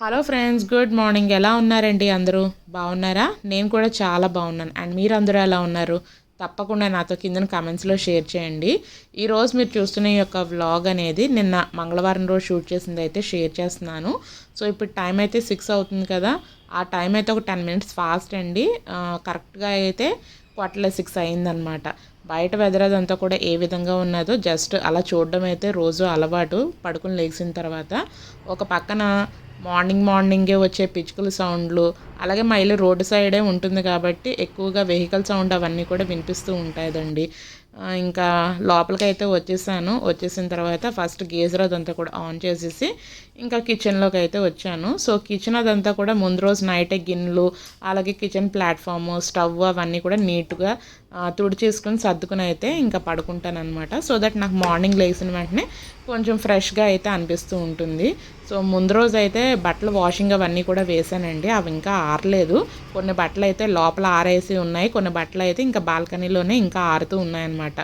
Hello friends good morning ఎలా ఉన్నారండి అందరూ? బాగున్నారా? నేను కూడా చాలా బాగున్నాను. అండ్ మీరు అందరూ ఎలా ఉన్నారు? తప్పకుండా నాతో కింద కమెంట్స్లో షేర్ చేయండి. ఈరోజు మీరు చూస్తున్న ఈ యొక్క వ్లాగ్ అనేది నిన్న మంగళవారం రోజు షూట్ చేసింది అయితే షేర్ చేస్తున్నాను. సో ఇప్పుడు టైం అయితే సిక్స్ అవుతుంది కదా. ఆ టైం అయితే ఒక టెన్ మినిట్స్ ఫాస్ట్ అండి. కరెక్ట్గా అయితే క్వార్టర్లే సిక్స్ అయిందనమాట బయట వెదర్ అదంతా కూడా ఏ విధంగా ఉన్నదో జస్ట్ అలా చూడడం అయితే రోజు అలవాటు. పడుకుని లేచిన తర్వాత ఒక పక్కన మార్నింగ్ మార్నింగే వచ్చే పిచ్చుకల సౌండ్లు అలాగే మా ఇల్లు రోడ్డు సైడే ఉంటుంది కాబట్టి ఎక్కువగా వెహికల్ సౌండ్ అవన్నీ కూడా వినిపిస్తూ ఉంటాయండి ఇంకా లోపలికి అయితే వచ్చేసాను. వచ్చేసిన తర్వాత ఫస్ట్ గేజర్ అదంతా కూడా ఆన్ చేసేసి ఇంకా కిచెన్లోకి అయితే వచ్చాను. సో కిచెన్ అదంతా కూడా ముందు రోజు నైటే గిన్నెలు అలాగే కిచెన్ ప్లాట్ఫామ్ స్టవ్ అవన్నీ కూడా నీట్గా తుడిచేసుకుని సర్దుకుని అయితే ఇంకా పడుకుంటాను అనమాట సో దట్ నాకు మార్నింగ్ లేచిన వెంటనే కొంచెం ఫ్రెష్గా అయితే అనిపిస్తూ ఉంటుంది. సో ముందు రోజు అయితే బట్టలు వాషింగ్ అవన్నీ కూడా వేసానండి. అవి ఇంకా ఆరలేదు. కొన్ని బట్టలు అయితే లోపల ఆరేసి ఉన్నాయి. కొన్ని బట్టలు అయితే ఇంకా బాల్కనీలోనే ఇంకా ఆరుతూ ఉన్నాయన్నమాట.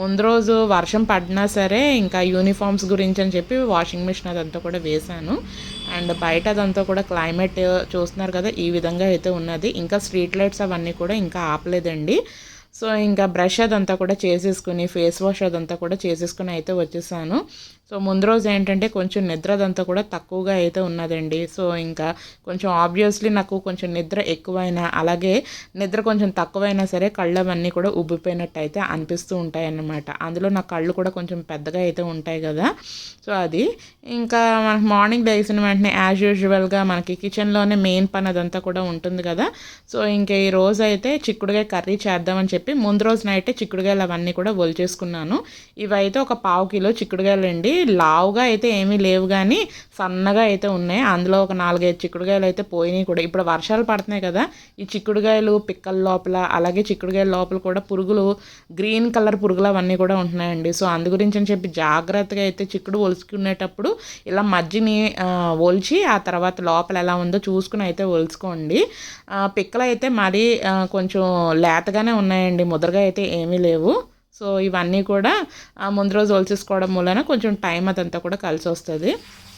ముందు రోజు వర్షం పడినా సరే ఇంకా యూనిఫామ్స్ గురించి అని చెప్పి వాషింగ్ మిషన్ అదంతా కూడా వేశాను అండ్ బయట అదంతా కూడా క్లైమేట్ చూస్తున్నారు కదా ఈ విధంగా అయితే ఉన్నది. ఇంకా స్ట్రీట్ లైట్స్ అవన్నీ కూడా ఇంకా ఆపలేదండి. సో ఇంకా బ్రష్ అదంతా కూడా చేసేసుకుని ఫేస్ వాష్ అదంతా కూడా చేసేసుకుని అయితే వచ్చేసాను. సో ముందు రోజు ఏంటంటే కొంచెం నిద్రదంతా కూడా తక్కువగా అయితే ఉన్నదండి. సో ఇంకా కొంచెం ఆబ్వియస్లీ నాకు కొంచెం నిద్ర ఎక్కువైనా అలాగే నిద్ర కొంచెం తక్కువైనా సరే కళ్ళు అవన్నీ కూడా ఉబ్బిపోయినట్టు అయితే అనిపిస్తూ ఉంటాయి అన్నమాట అందులో నా కళ్ళు కూడా కొంచెం పెద్దగా అయితే ఉంటాయి కదా. సో అది ఇంకా మనకి మార్నింగ్ లేచిన వెంటనే యాజ్ యూజువల్గా మనకి కిచెన్లోనే మెయిన్ పని అదంతా కూడా ఉంటుంది కదా. సో ఇంకా ఈ రోజు అయితే చిక్కుడుగా కర్రీ చేద్దామని చెప్పి ముందు రోజు నైటే చిక్కుడుగాయలు అవన్నీ కూడా ఒలిచేసుకున్నాను. ఇవైతే ఒక పావు కిలో చిక్కుడుగాయలు అండి లావుగా అయితే ఏమీ లేవు కానీ సన్నగా అయితే ఉన్నాయి. అందులో ఒక నాలుగైదు చిక్కుడుగాయలు అయితే పోయినాయి కూడా. ఇప్పుడు వర్షాలు పడుతున్నాయి కదా ఈ చిక్కుడుగాయలు పిక్కల లోపల అలాగే చిక్కుడుగాయల లోపల కూడా పురుగులు గ్రీన్ కలర్ పురుగులు అవన్నీ కూడా ఉంటున్నాయండి. సో అందు గురించి అని చెప్పి జాగ్రత్తగా అయితే చిక్కుడు ఒలుచుకునేటప్పుడు ఇలా మజ్జిని ఒలిచి ఆ తర్వాత లోపల ఎలా ఉందో చూసుకుని అయితే ఒలుచుకోండి పిక్కలు అయితే మరీ కొంచెం లేతగానే ఉన్నాయండి. ముదరగా అయితే ఏమీ లేవు. సో ఇవన్నీ కూడా ముందు రోజు ఒలిచేసుకోవడం వలన కొంచెం టైం అదంతా కూడా కలిసి వస్తుంది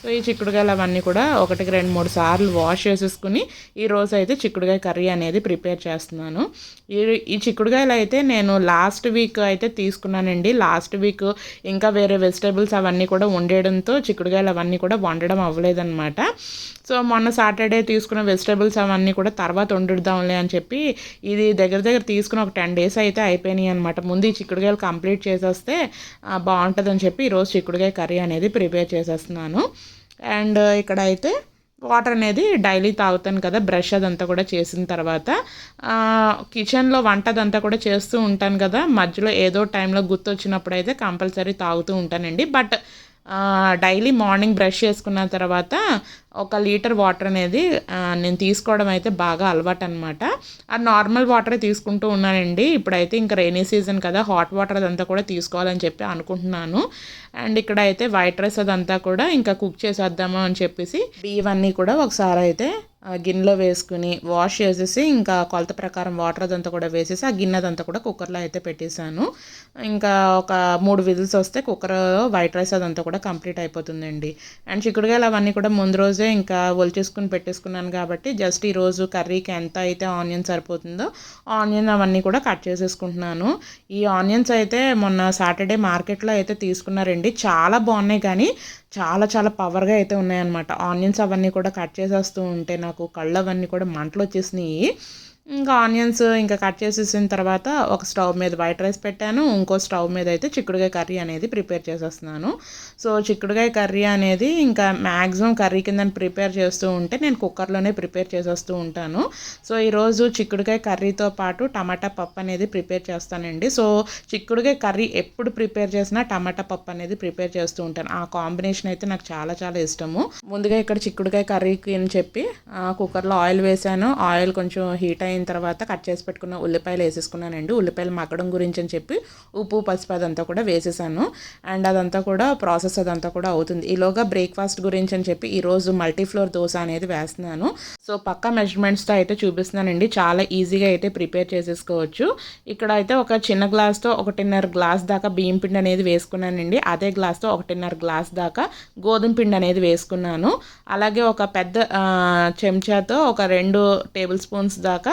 సో ఈ చిక్కుడుకాయలు అవన్నీ కూడా ఒకటికి రెండు మూడు సార్లు వాష్ చేసేసుకుని ఈరోజు అయితే చిక్కుడుకాయ కర్రీ అనేది ప్రిపేర్ చేస్తున్నాను. ఈ ఈ చిక్కుడుకాయలు అయితే నేను లాస్ట్ వీక్ అయితే తీసుకున్నానండి. లాస్ట్ వీక్ ఇంకా వేరే వెజిటేబుల్స్ అవన్నీ కూడా వండేయడంతో చిక్కుడుకాయలు అవన్నీ కూడా వండడం అవ్వలేదన్నమాట. సో మొన్న సాటర్డే తీసుకున్న వెజిటేబుల్స్ అవన్నీ కూడా తర్వాత వండుదాంలే అని చెప్పి ఇది దగ్గర దగ్గర తీసుకుని ఒక టెన్ డేస్ అయితే అయిపోయినాయి అనమాట ముందు ఈ చిక్కుడుకాయలు కంప్లీట్ చేసేస్తే బాగుంటుందని చెప్పి ఈరోజు చిక్కుడుకాయ కర్రీ అనేది ప్రిపేర్ చేసేస్తున్నాను. అండ్ ఇక్కడ అయితే వాటర్ అనేది డైలీ తాగుతాను కదా బ్రష్ అదంతా కూడా చేసిన తర్వాత. కిచెన్లో వంట అదంతా కూడా చేస్తూ ఉంటాను కదా మధ్యలో ఏదో టైంలో గుర్తొచ్చినప్పుడు అయితే కంపల్సరీ తాగుతూ ఉంటానండి. బట్ డైలీ మార్నింగ్ బ్రష్ చేసుకున్న తర్వాత ఒక లీటర్ వాటర్ అనేది నేను తీసుకోవడం అయితే బాగా అలవాటు అనమాట ఆ నార్మల్ వాటరే తీసుకుంటూ ఉన్నానండి. ఇప్పుడైతే ఇంకా రైనీ సీజన్ కదా హాట్ వాటర్ అదంతా కూడా తీసుకోవాలని చెప్పి అనుకుంటున్నాను. అండ్ ఇక్కడ అయితే వైట్ రైస్ అదంతా కూడా ఇంకా కుక్ చేసేద్దాము అని చెప్పేసి ఇవన్నీ కూడా ఒకసారి అయితే గిన్నెలో వేసుకుని వాష్ చేసేసి ఇంకా కొలత ప్రకారం వాటర్ అదంతా కూడా వేసేసి ఆ గిన్నె అదంతా కూడా కుక్కర్లో అయితే పెట్టేశాను. ఇంకా ఒక మూడు విజిల్స్ వస్తే కుక్కర్ వైట్ రైస్ అదంతా కూడా కంప్లీట్ అయిపోతుందండి. అండ్ చిక్కుడుకాయలు అవన్నీ కూడా ముందు రోజే ఇంకా ఒలిచేసుకుని పెట్టేసుకున్నాను కాబట్టి జస్ట్ ఈరోజు కర్రీకి ఎంత అయితే ఆనియన్ సరిపోతుందో ఆనియన్ అవన్నీ కూడా కట్ చేసేసుకుంటున్నాను. ఈ ఆనియన్స్ అయితే మొన్న సాటర్డే మార్కెట్లో అయితే తీసుకున్నారండి. చాలా బాగున్నాయి కానీ చాలా చాలా పవర్గా అయితే ఉన్నాయన్నమాట. ఆనియన్స్ అవన్నీ కూడా కట్ చేసేస్తూ ఉంటే నాకు కళ్ళు అవన్నీ కూడా మంటలు వచ్చేసినాయి ఇంకా ఆనియన్స్ ఇంకా కట్ చేసేసిన తర్వాత ఒక స్టవ్ మీద వైట్ రైస్ పెట్టాను. ఇంకో స్టవ్ మీద అయితే చిక్కుడుకాయ కర్రీ అనేది ప్రిపేర్ చేసేస్తున్నాను. సో చిక్కుడుకాయ కర్రీ అనేది ఇంకా మ్యాక్సిమం కర్రీ కింద ప్రిపేర్ చేస్తూ ఉంటే నేను కుక్కర్లోనే ప్రిపేర్ చేసేస్తూ ఉంటాను. సో ఈరోజు చిక్కుడుకాయ కర్రీతో పాటు టమాటా పప్పు అనేది ప్రిపేర్ చేస్తానండి. సో చిక్కుడుకాయ కర్రీ ఎప్పుడు ప్రిపేర్ చేసినా టమాటా పప్పు అనేది ప్రిపేర్ చేస్తూ ఉంటాను. ఆ కాంబినేషన్ అయితే నాకు చాలా చాలా ఇష్టము. ముందుగా ఇక్కడ చిక్కుడుకాయ కర్రీకి అని చెప్పి కుక్కర్లో ఆయిల్ వేసాను ఆయిల్ కొంచెం హీట్ అయిన అయిన తర్వాత కట్ చేసి పెట్టుకున్న ఉల్లిపాయలు వేసేసుకున్నానండి. ఉల్లిపాయలు మగ్గడం గురించి అని చెప్పి ఉప్పు పసుపు అదంతా కూడా వేసేసాను. అండ్ అదంతా కూడా ప్రాసెస్ అదంతా కూడా అవుతుంది. ఈలోగా బ్రేక్ఫాస్ట్ గురించి అని చెప్పి ఈరోజు మల్టీ ఫ్లోర్ దోశ అనేది వేస్తున్నాను. సో పక్క మెజర్మెంట్స్తో అయితే చూపిస్తున్నానండి. చాలా ఈజీగా అయితే ప్రిపేర్ చేసేసుకోవచ్చు. ఇక్కడ అయితే ఒక చిన్న గ్లాస్తో ఒకటిన్నర గ్లాస్ దాకా బియ్యం పిండి అనేది వేసుకున్నానండి. అదే గ్లాస్తో ఒకటిన్నర గ్లాస్ దాకా గోధుమ పిండి అనేది వేసుకున్నాను. అలాగే ఒక పెద్ద చెంచాతో ఒక రెండు టేబుల్ స్పూన్స్ దాకా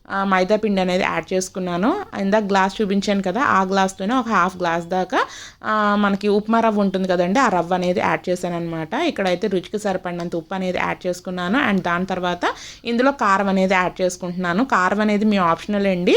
మైదా పిండి అనేది యాడ్ చేసుకున్నాను. ఇందాక గ్లాస్ చూపించాను కదా ఆ గ్లాస్తోనే ఒక హాఫ్ గ్లాస్ దాకా మనకి ఉప్మా రవ్వ ఉంటుంది కదండి ఆ రవ్వ అనేది యాడ్ చేశాను అనమాట ఇక్కడైతే రుచికి సరిపడినంత ఉప్పు అనేది యాడ్ చేసుకున్నాను. అండ్ దాని తర్వాత ఇందులో కారం అనేది యాడ్ చేసుకుంటున్నాను. కారం అనేది మీ ఆప్షనల్ అండి.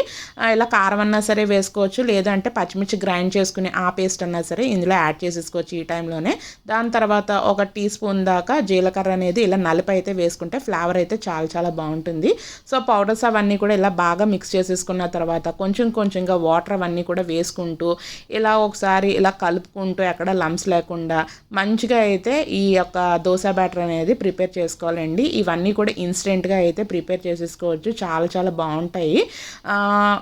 ఇలా కారం అన్నా సరే వేసుకోవచ్చు లేదంటే పచ్చిమిర్చి గ్రైండ్ చేసుకుని ఆ పేస్ట్ అన్నా సరే ఇందులో యాడ్ చేసేసుకోవచ్చు ఈ టైంలోనే. దాని తర్వాత ఒక టీ స్పూన్ దాకా జీలకర్ర అనేది ఇలా నలిపి అయితే వేసుకుంటే ఫ్లేవర్ అయితే చాలా చాలా బాగుంటుంది. సో పౌడర్స్ అవన్నీ కూడా ఇలా బాగా మిక్స్ చేసేసుకున్న తర్వాత కొంచెం కొంచెంగా వాటర్ అవన్నీ కూడా వేసుకుంటూ ఇలా ఒకసారి ఇలా కలుపుకుంటూ ఎక్కడ లమ్స్ లేకుండా మంచిగా అయితే ఈ యొక్క దోశ బ్యాటర్ అనేది ప్రిపేర్ చేసుకోవాలండి. ఇవన్నీ కూడా ఇన్స్టెంట్గా అయితే ప్రిపేర్ చేసేసుకోవచ్చు. చాలా చాలా బాగుంటాయి.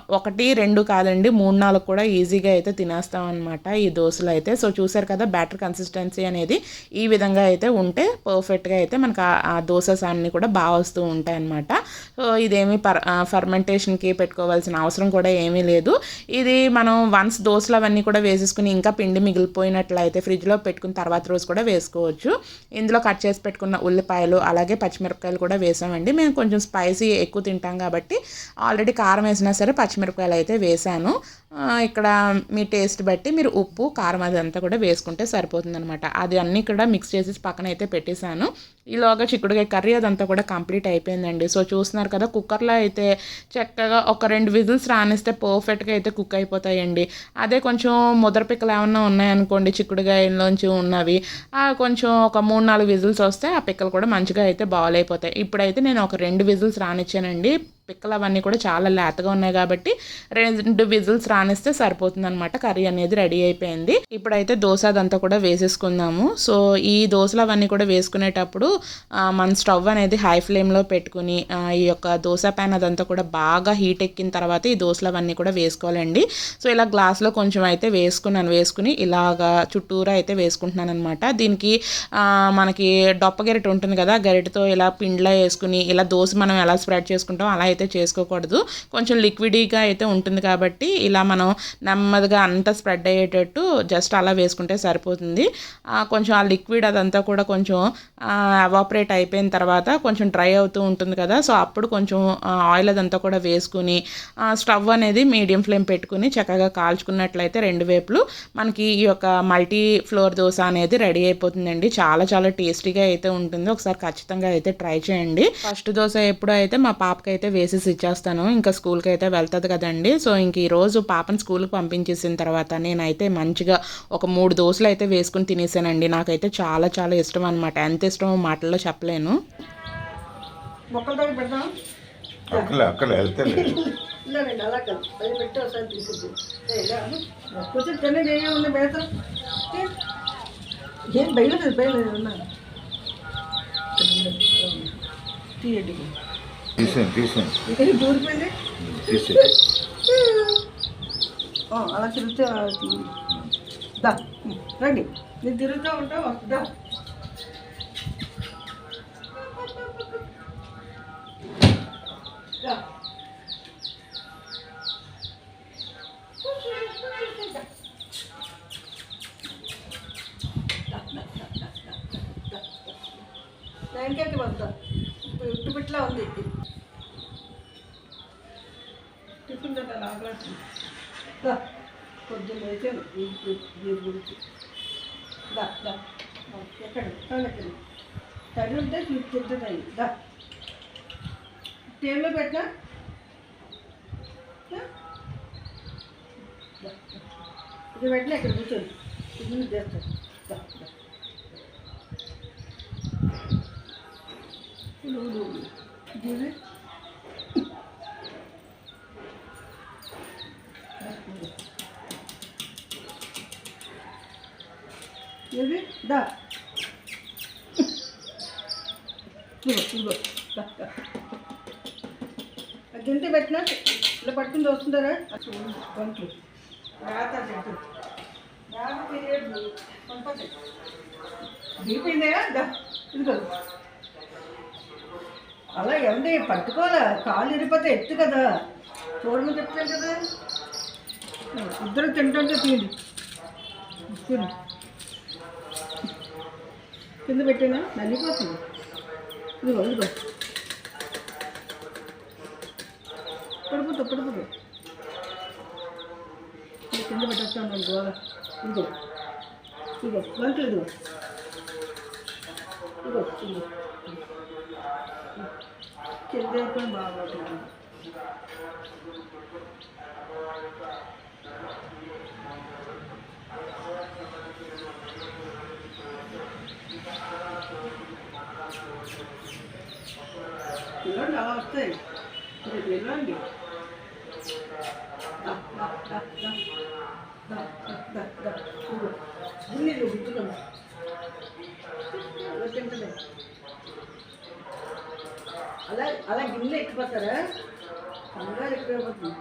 ఒకటి రెండు కాదండి మూడు నాలుగు కూడా ఈజీగా అయితే తినేస్తాం అనమాట ఈ దోశలు అయితే. సో చూసారు కదా బ్యాటర్ కన్సిస్టెన్సీ అనేది ఈ విధంగా అయితే ఉంటే పర్ఫెక్ట్గా అయితే మనకు ఆ- దోశ అన్నీ కూడా బాగా వస్తూ ఉంటాయి అనమాట సో ఇదేమి పర్ ఫర్మెంటేషన్కి పెట్టుకోవాల్సిన అవసరం కూడా ఏమీ లేదు. ఇది మనం వన్స్ దోశలు అవన్నీ కూడా వేసేసుకుని ఇంకా పిండి మిగిలిపోయినట్లయితే ఫ్రిడ్జ్లో పెట్టుకుని తర్వాత రోజు కూడా వేసుకోవచ్చు. ఇందులో కట్ చేసి పెట్టుకున్న ఉల్లిపాయలు అలాగే పచ్చిమిరపకాయలు కూడా వేసామండి. మేము కొంచెం స్పైసీ ఎక్కువ తింటాం కాబట్టి ఆల్రెడీ కారం వేసినా సరే పచ్చిమిరపకాయలు అయితే వేసాను. ఇక్కడ మీ టేస్ట్ బట్టి మీరు ఉప్పు కారం అదంతా కూడా వేసుకుంటే సరిపోతుందనమాట అది అన్నీ కూడా మిక్స్ చేసి పక్కన అయితే పెట్టేశాను. ఈలోగా చిక్కుడుకాయ కర్రీ అదంతా కూడా కంప్లీట్ అయిపోయిందండి. సో చూస్తున్నారు కదా కుక్కర్లో అయితే చక్కగా ఒక రెండు విజిల్స్ రానిస్తే పర్ఫెక్ట్గా అయితే కుక్ అయిపోతాయండి. అదే కొంచెం ముద్ర పిక్కలు ఏమన్నా ఉన్నాయనుకోండి చిక్కుడుకాయలోంచి ఉన్నవి కొంచెం ఒక మూడు నాలుగు విజిల్స్ వస్తే ఆ పిక్కలు కూడా మంచిగా అయితే బాయిల్ అయిపోతాయి. ఇప్పుడైతే నేను ఒక రెండు విజిల్స్ రానిచ్చానండి. పిక్కలు అవన్నీ కూడా చాలా లేతగా ఉన్నాయి కాబట్టి రెండు విజిల్స్ రానిస్తే సరిపోతుంది అనమాట కర్రీ అనేది రెడీ అయిపోయింది. ఇప్పుడైతే దోశ అదంతా కూడా వేసేసుకుందాము. సో ఈ దోశలు అవన్నీ కూడా వేసుకునేటప్పుడు మన స్టవ్ అనేది హై ఫ్లేమ్లో పెట్టుకుని ఈ యొక్క దోశ ప్యాన్ అదంతా కూడా బాగా హీట్ ఎక్కిన తర్వాత ఈ దోశలు అవన్నీ కూడా వేసుకోవాలండి. సో ఇలా గ్లాస్లో కొంచెం అయితే వేసుకున్నాను. వేసుకుని ఇలాగా చుట్టూరా అయితే వేసుకుంటున్నాను అనమాట దీనికి మనకి డొప్ప గరిట ఉంటుంది కదా గరిటతో ఇలా పిండిలా వేసుకుని ఇలా దోశ మనం ఎలా స్ప్రెడ్ చేసుకుంటాం అలా అయితే చేసుకోకూడదు. కొంచెం లిక్విడీగా అయితే ఉంటుంది కాబట్టి ఇలా మనం నెమ్మదిగా అంతా స్ప్రెడ్ అయ్యేటట్టు జస్ట్ అలా వేసుకుంటే సరిపోతుంది. కొంచెం ఆ లిక్విడ్ అదంతా కూడా కొంచెం అవాపరేట్ అయిపోయిన తర్వాత కొంచెం డ్రై అవుతూ ఉంటుంది కదా. సో అప్పుడు కొంచెం ఆయిల్ అదంతా కూడా వేసుకుని స్టవ్ అనేది మీడియం ఫ్లేమ్ పెట్టుకుని చక్కగా కాల్చుకున్నట్లయితే రెండు వైపులు మనకి ఈ యొక్క మల్టీ ఫ్లోర్ దోశ అనేది రెడీ అయిపోతుందండి. చాలా చాలా టేస్టీగా అయితే ఉంటుంది. ఒకసారి ఖచ్చితంగా అయితే ట్రై చేయండి. ఫస్ట్ దోశ ఎప్పుడు అయితే మా పాపకి అయితే వేసేసి ఇచ్చేస్తాను. ఇంకా స్కూల్కి అయితే వెళ్తుంది కదండి. సో ఇంక ఈ రోజు పాపని స్కూల్కి పంపించేసిన తర్వాత నేనైతే మంచిగా ఒక మూడు దోశలు అయితే వేసుకుని తినేసానండి. నాకైతే చాలా చాలా ఇష్టం అనమాట ఎంత ఇష్టమో మాటల్లో చెప్పలేను. ఏం బయలుదేరి బయలుదేరి ఉన్నా. తీసేయండి తీసేయండి. అలా తిరిగితే. దా రండి. నేను తిరుగుతూ ఉంటావు దా. దా. వెనకకి వద్దా ఇటు బిట్లా ఉంది టిఫిన్ కదా రాగలేదు దా పొద్దున్న వేసాను గురించి దా దా ఎక్కడ ఎక్కడ తడి ఉంటే తింటుంది దా టేబుల్లో పెట్టా ఇది పెట్టినా ఇక్కడ కూర్చోండి ఇది చేస్తాను దా దా ఏది దా ఇదిగో అది జుంటి పెట్టినా ఇలా పట్టుకుని వస్తుంటారా గొంతు రాత జంతు రాత పీరియడ్ ఇదిగో. అలా ఏమండి పట్టుకోవాలా? కాలు ఇరిపోతే ఎత్తు కదా. చూడమని చెప్తాను కదా. ఇద్దరు తింటుంటే తీయండి. తిను కింద పెట్టినా? నలిగిపోతుంది ఇది ఇదిగో పడిపోతా పడిపోతా. కింద పెట్టేస్తాను గోడ ఇదిగో ఇదిగో గంట ఇదిగో. ఇదిగో ఇదిగో. కింద బాగుంటుంది Thank you. పిల్లలు అలా వస్తాయి రేపు వెళ్ళండి దా, దా, దా, దా. దా, దా, దా, దా. ఇదిగో. గిన్నె ఇదిగో, గుర్తుగా. అలా తింటలే. అలా అలా గిన్నె ఎక్కిపోతారా కంగారు ఎక్కువైపోతుంది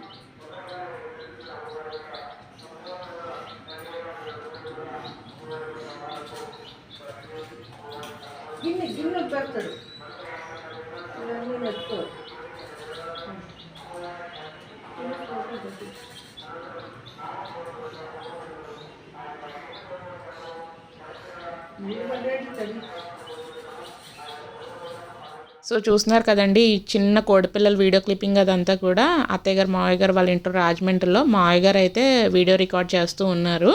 చిన్న పెడతాడు ఇవన్నీ నెట్టుకో మీరు పడేటి తల్లి సో చూస్తున్నారు కదండి ఈ చిన్న కోడిపిల్లల వీడియో క్లిప్పింగ్ అదంతా కూడా అత్తయ్య గారు మావయ్య గారు వాళ్ళ ఇంట్లో రాజమండ్రిలో మావయ్య గారు అయితే వీడియో రికార్డ్ చేస్తూ ఉన్నారు.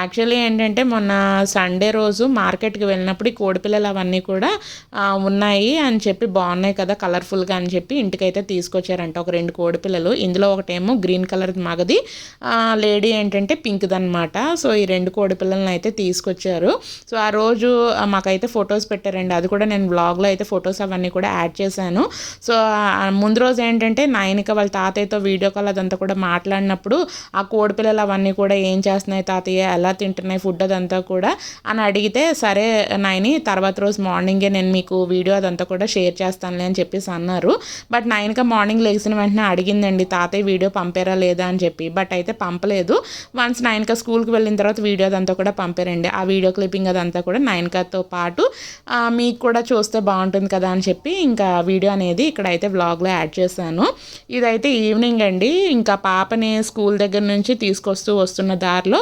యాక్చువల్లీ ఏంటంటే మొన్న సండే రోజు మార్కెట్కి వెళ్ళినప్పుడు ఈ కోడిపిల్లలు అవన్నీ కూడా ఉన్నాయి అని చెప్పి బాగున్నాయి కదా కలర్ఫుల్గా అని చెప్పి ఇంటికైతే తీసుకొచ్చారంట ఒక రెండు కోడిపిల్లలు ఇందులో ఒకటేమో గ్రీన్ కలర్ మగది లేడీ ఏంటంటే పింక్ది అనమాట సో ఈ రెండు కోడిపిల్లలను అయితే తీసుకొచ్చారు. సో ఆ రోజు మాకైతే ఫొటోస్ పెట్టారండి. అది కూడా నేను బ్లాగ్లో అయితే ఫొటోస్ అవన్నీ కూడా యాడ్ చేశాను. సో ముందు రోజు ఏంటంటే నయనిక వాళ్ళ తాతయ్యతో వీడియో కాల్ అదంతా కూడా మాట్లాడినప్పుడు ఆ కోడిపిల్లలు అవన్నీ కూడా ఏం చేస్తున్నాయి తాతయ్య ఎలా తింటున్నాయి ఫుడ్ అదంతా కూడా అని అడిగితే సరే నైని తర్వాత రోజు మార్నింగే నేను మీకు వీడియో అదంతా కూడా షేర్ చేస్తానులే అని చెప్పేసి అన్నారు. బట్ నైన్క మార్నింగ్ లేచిన వెంటనే అడిగిందండి తాతయ్య వీడియో పంపారా లేదా? అని చెప్పి. బట్ అయితే పంపలేదు. వన్స్ నైన్క స్కూల్కి వెళ్ళిన తర్వాత వీడియో అదంతా కూడా పంపారండి. ఆ వీడియో క్లిప్పింగ్ అదంతా కూడా నైన్కతో పాటు మీకు కూడా చూస్తే బాగుంటుంది కదా? అని చెప్పి ఇంకా వీడియో అనేది ఇక్కడైతే వ్లాగ్లో యాడ్ చేశాను. ఇదైతే ఈవినింగ్ అండి. ఇంకా పాపని స్కూల్ దగ్గర నుంచి తీసుకొస్తూ వస్తున్న దారిలో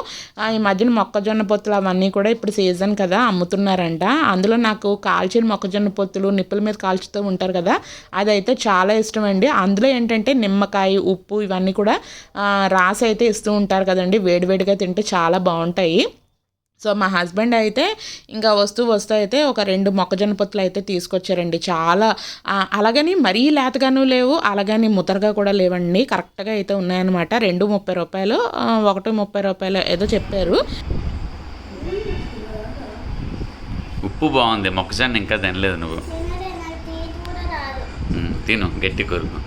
ఈ మధ్యన మొక్కజొన్న పొత్తులు అవన్నీ కూడా ఇప్పుడు సీజన్ కదా అమ్ముతున్నారంట. అందులో నాకు కాల్చిన మొక్కజొన్న పొత్తులు నిప్పుల మీద కాల్చుతూ ఉంటారు కదా అదైతే చాలా ఇష్టం అండి. అందులో ఏంటంటే నిమ్మకాయ ఉప్పు ఇవన్నీ కూడా రాసి అయితే ఇస్తూ ఉంటారు కదండి. వేడివేడిగా తింటే చాలా బాగుంటాయి. సో మా హస్బెండ్ అయితే ఇంకా వస్తూ వస్తూ అయితే ఒక రెండు మొక్కజొన్న పొత్తులు అయితే తీసుకొచ్చారండి. చాలా అలాగని మరీ లేతగాను లేవు అలాగని ముతరగా కూడా లేవండి. కరెక్ట్గా అయితే ఉన్నాయన్నమాట. రెండు ముప్పై రూపాయలు ఒకటి ముప్పై రూపాయలు ఏదో చెప్పారు. ఉప్పు బాగుంది. మొక్కజొన్న ఇంకా తినలేదు నువ్వు. తిను. గట్టి కొరుకు.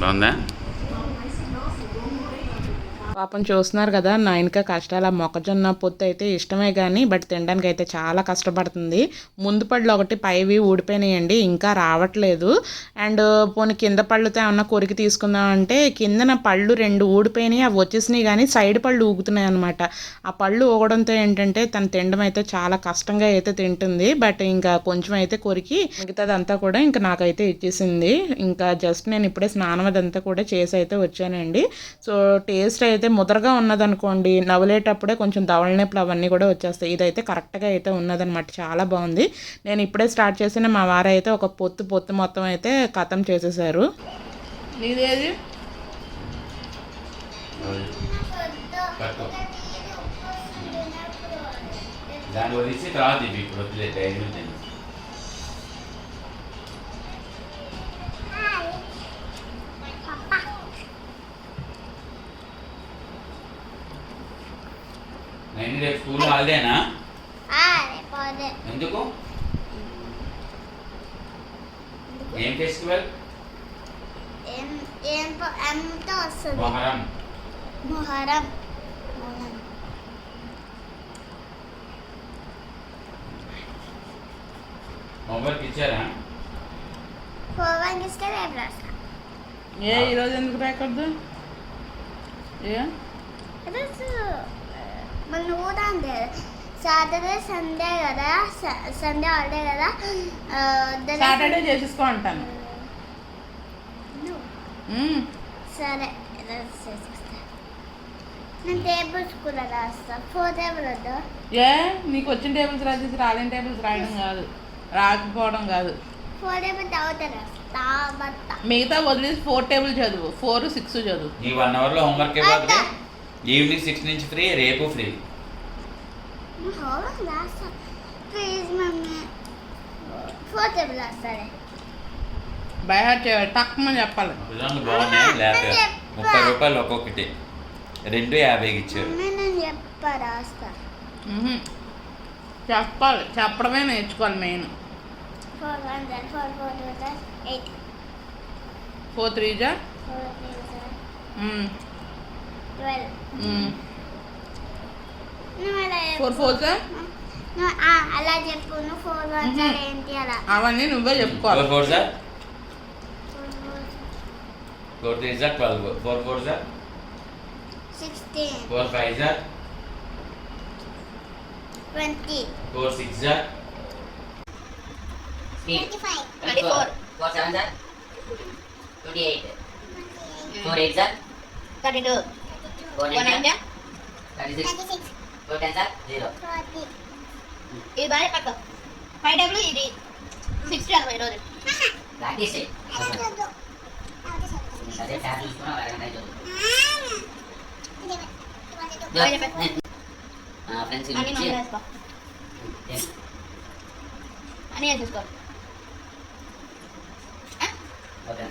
బాగుందా పాపం చూస్తున్నారు కదా నైన్క కష్టాలు ఆ మొక్కజొన్న పొత్తు అయితే ఇష్టమే కానీ బట్ తినడానికి అయితే చాలా కష్టపడుతుంది. ముందు పళ్ళు ఒకటి పైవి ఊడిపోయినాయండి ఇంకా రావట్లేదు. అండ్ పోనీ కింద పళ్ళుతో ఏమన్నా కొరికి తీసుకుందాం అంటే కిందన పళ్ళు రెండు ఊడిపోయినాయి అవి వచ్చేసినాయి కానీ సైడ్ పళ్ళు ఊగుతున్నాయి అనమాట ఆ పళ్ళు ఊగడంతో ఏంటంటే తను తినడం అయితే చాలా కష్టంగా అయితే తింటుంది బట్ ఇంకా కొంచెం అయితే కొరికి మిగతాదంతా కూడా ఇంకా నాకైతే ఇచ్చేసింది. ఇంకా జస్ట్ నేను ఇప్పుడే స్నానం అదంతా కూడా చేసి అయితే వచ్చానండి. సో టేస్ట్ అయితే ముదరగా ఉన్నదనుకోండి నవలేటప్పుడే కొంచెం దవల నొప్పులు అవన్నీ కూడా వచ్చేస్తాయి. ఇదైతే కరెక్ట్గా అయితే ఉన్నదనమాట చాలా బాగుంది. నేను ఇప్పుడే స్టార్ట్ చేసిన మా వారు అయితే ఒక పొత్తు పొత్తు మొత్తం అయితే ఖతం చేసేసారు. నీదేది దాని వదిలేసి తర్వాత ఇవి ఇప్పుడు వదిలే అన్ని రేపు స్కూల్ హాలిడేనా ఎందుకు ఏం ఫెస్టివల్ మొహరం మొహరం మొబైల్ ఇచ్చారా ఏ ఈరోజు ఎందుకు రాకూడదు ఏ ఈరోజు మన ఊరంటే సాటర్డే సండే కదా సండే హాలిడే కదా సాటర్డే చేసేసుకో అంటాను. సరే నేను టేబుల్స్ కూడా రాస్తా ఫోర్ టేబుల్ వద్దు ఏ నీకు వచ్చిన టేబుల్స్ రాసేసి రాలేని టేబుల్స్ రాయడం కాదు రాకపోవడం కాదు ఫోర్ టేబుల్ తర్వాత రాస్తా మిగతా వదిలేసి ఫోర్ టేబుల్ చదువు ఫోర్ సిక్స్ చదువు ఈ వన్ అవర్లో హోంవర్క్ ఇవ్వకపోతే ఈవినింగ్ సిక్స్ నుంచి ఫ్రీ రేపు ఫ్రీ. చేయాలి. తక్కువని చెప్పాలి. ముప్పై రూపాయలు ఒక్కొక్కటి. రెండు యాభైకి ఇచ్చారు. మమ్మీ నేను చెప్ప రాస్తా. మ్మ్. చెప్పాలి. చెప్పడమే నేర్చుకోవాలి మెయిన్. ఫోర్ త్రీ జా? ఫోర్. ఫోర్ అలా చెప్పు నువ్వు ఫోర్ ఏంటి అలా అవన్నీ నువ్వే చెప్పుకోవాలి four sir four three sir twelve four four sir sixteen four five sir twenty four six sir twenty five twenty four four seven sir twenty eight four eight sir thirty two ఇది బాగా పక్క five W ఇది sixty అరవై రోజు practice అదే tab చూసుకుని ఒక అరగంట చదువు ఫ్రెండ్స్ అన్ని ఇచ్చి మనం వేసుకో అని వేసేసుకో ఓకే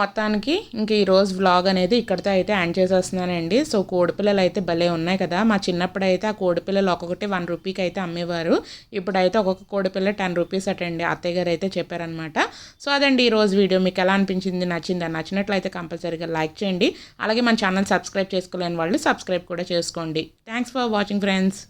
మొత్తానికి ఇంక ఈరోజు వ్లాగ్ అనేది ఇక్కడితో అయితే ఎండ్ చేసేస్తున్నానండి. సో కోడిపిల్లలు అయితే భలే ఉన్నాయి కదా. మా చిన్నప్పుడు అయితే ఆ కోడిపిల్లలు ఒక్కొక్కటి వన్ రూపీకి అయితే అమ్మేవారు. ఇప్పుడైతే ఒక్కొక్క కోడిపిల్ల టెన్ రూపీస్ అటండి అత్తయ్య గారు అయితే చెప్పారనమాట సో అదండి ఈ రోజు వీడియో. మీకు ఎలా అనిపించింది నచ్చిందా? నచ్చినట్లయితే కంపల్సరీగా లైక్ చేయండి. అలాగే మన ఛానల్ సబ్స్క్రైబ్ చేసుకోలేని వాళ్ళు సబ్స్క్రైబ్ కూడా చేసుకోండి. Thanks for watching friends